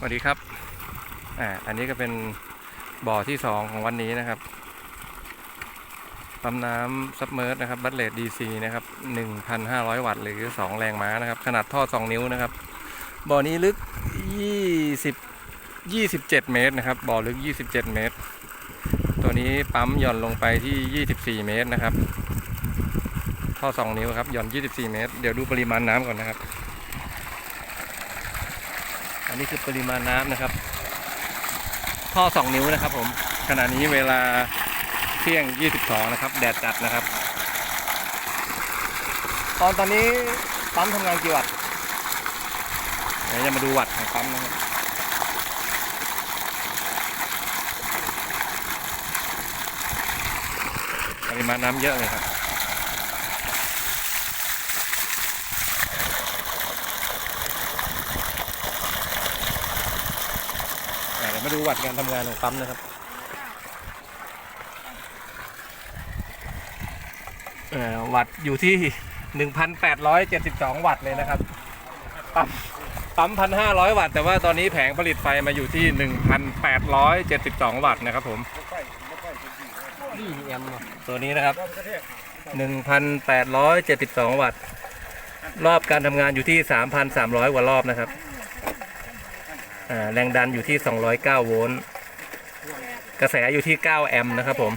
สวัสดีครับ อ่า อันนี้ก็เป็นบ่อที่สองของวันนี้นะครับปั๊มน้ำซับเมอร์สนะครับ บัตเลดดีซีนะครับ1,500วัตต์ หรือ2แรงม้านะครับ ขนาดท่อ2นิ้วนะครับ บ่อนี้ลึก20 27เมตรนะครับ บ่อลึก27เมตร ตัวนี้ปั๊มหย่อนลงไปที่24เมตรนะครับ ท่อ2นิ้วครับ หย่อน24เมตร เดี๋ยวดูปริมาณน้ำก่อนนะครับ อันนี้คือปริมาณน้ำนะครับ ท่อ 2 นิ้วนะครับ ผม ขณะนี้เวลาเที่ยง 22 นะครับ แดดจัดนะครับ ตอนตอนนี้ปั๊มทำงานกี่วัตต์เดี๋ยวจะมาดูวัตต์ของปั๊มนะครับปริมาณน้ำเยอะเลยครับ อ่าเดี๋ยวมาดูวัตต์การทำงานของปั๊มนะครับเอ่อวัตต์อยู่ที่ 1,872 วัตต์เลยนะครับปั๊มปั๊ม1,500 วัตต์แต่ว่าตอนนี้แผงผลิตไฟมาอยู่ที่ 1,872 วัตต์นะครับผมนี่แอมเนาะตัวนี้นะครับ 1,872 วัตต์ รอบการทำงานอยู่ที่ 3,300กว่ารอบนะครับ แรงดันอยู่ที่ 209 โวลต์ กระแสอยู่ที่ 9 แอมป์นะครับผม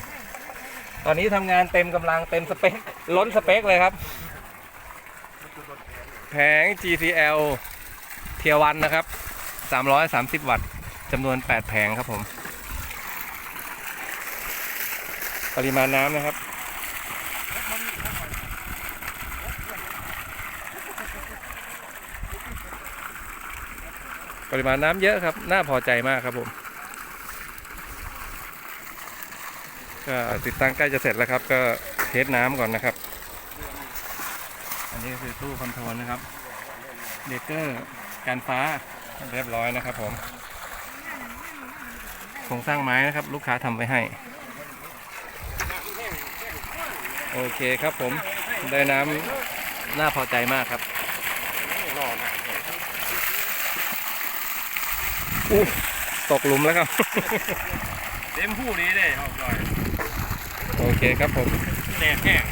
ตอนนี้ทำงานเต็มกำลังเต็มสเปค ล้นสเปคเลยครับ แผง GCL เทียวันนะครับ 330 วัตต์จำนวน 8 แผงครับผม ปริมาณน้ำนะครับ ปริมาณน้ำเยอะครับ น่าพอใจมากครับผมก็ติดตั้งใกล้จะเสร็จแล้วครับ ก็เทสน้ำก่อนนะครับ อันนี้ก็คือตู้คอนโทรลนะครับเบรกเกอร์การฟ้าเรียบร้อยนะครับผมโครงสร้างไม้นะครับ ลูกค้าทำไว้ให้ โอเคครับผมได้น้ำน่าพอใจมากครับ อู้ตกหลุมแล้วครับ เต็มผู้นี้เลยออกหน่อยโอเคครับผมแดดแห้ง